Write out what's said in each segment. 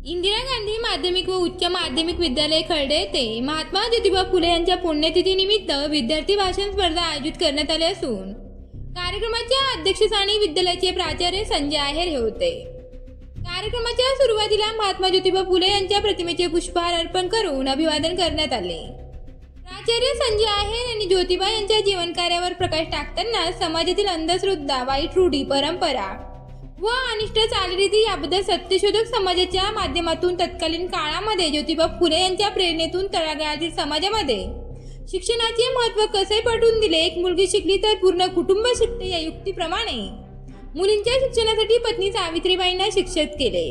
इंदिरा गांधी माध्यमिक व उच्च माध्यमिक विद्यालय खर्डे येथे महात्मा ज्योतिबा फुले यांच्या पुण्यतिथीनिमित्त विद्यार्थी भाषण स्पर्धा आयोजित करण्यात आली असून कार्यक्रमाच्या अध्यक्षस्थानी विद्यालयाचे प्राचार्य संजय आहेर हे होते. कार्यक्रमाच्या सुरुवातीला महात्मा ज्योतिबा फुले यांच्या प्रतिमेचे पुष्पहार अर्पण करून अभिवादन करण्यात आले. प्राचार्य संजय आहेर यांनी ज्योतिबा यांच्या जीवनकार्यावर प्रकाश टाकताना समाजातील अंधश्रद्धा वाईट रूढी परंपरा व अनिष्ट चालीरीती याबद्दल सत्यशोधक समाजाच्या माध्यमातून तत्कालीन काळामध्ये ज्योतिबा फुले यांच्या प्रेरणेतून तळागाळातील समाजामध्ये. शिक्षणाचे महत्त्व कसे पटवून दिले? एक मुलगी शिकली तर पूर्ण कुटुंब शिकते या युक्तीप्रमाणे. मुलींच्या शिक्षणासाठी पत्नी सावित्रीबाईंना शिक्षित केले.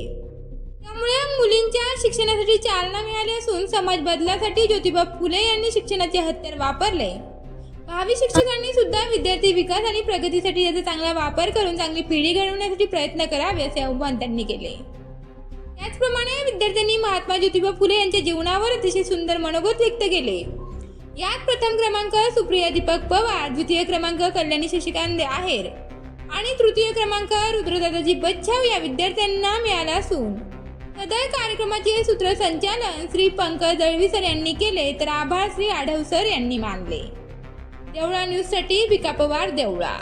त्यामुळे मुलींच्या शिक्षणासाठी चालना मिळाली असून समाज बदलासाठी ज्योतिबा फुले यांनी शिक्षणाचे हत्यार वापरले. भावी शिक्षकांनी सुद्धा विद्यार्थी विकास आणि प्रगतीसाठी याचा चांगला वापर करून चांगली पिढी घडवण्यासाठी प्रयत्न करावे असे आव्हान त्यांनी केले. त्याचप्रमाणे विद्यार्थ्यांनी महात्मा ज्योतिबा फुले यांच्या जीवनावर अतिशय सुंदर मनोगत व्यक्त केले. यात प्रथम क्रमांक सुप्रिया दीपक पवार द्वितीय क्रमांक कल्याणी शशिकांत आहेर आणि तृतीय क्रमांक रुद्रदादाजी बच्छाव या विद्यार्थ्यांना मिळाला असून सदर कार्यक्रमाचे सूत्रसंचालन श्री पंकज दळवीसर यांनी केले तर आभार श्री आढवसर यांनी मानले. देवळा न्यूजसाठी विका पवार देवळा.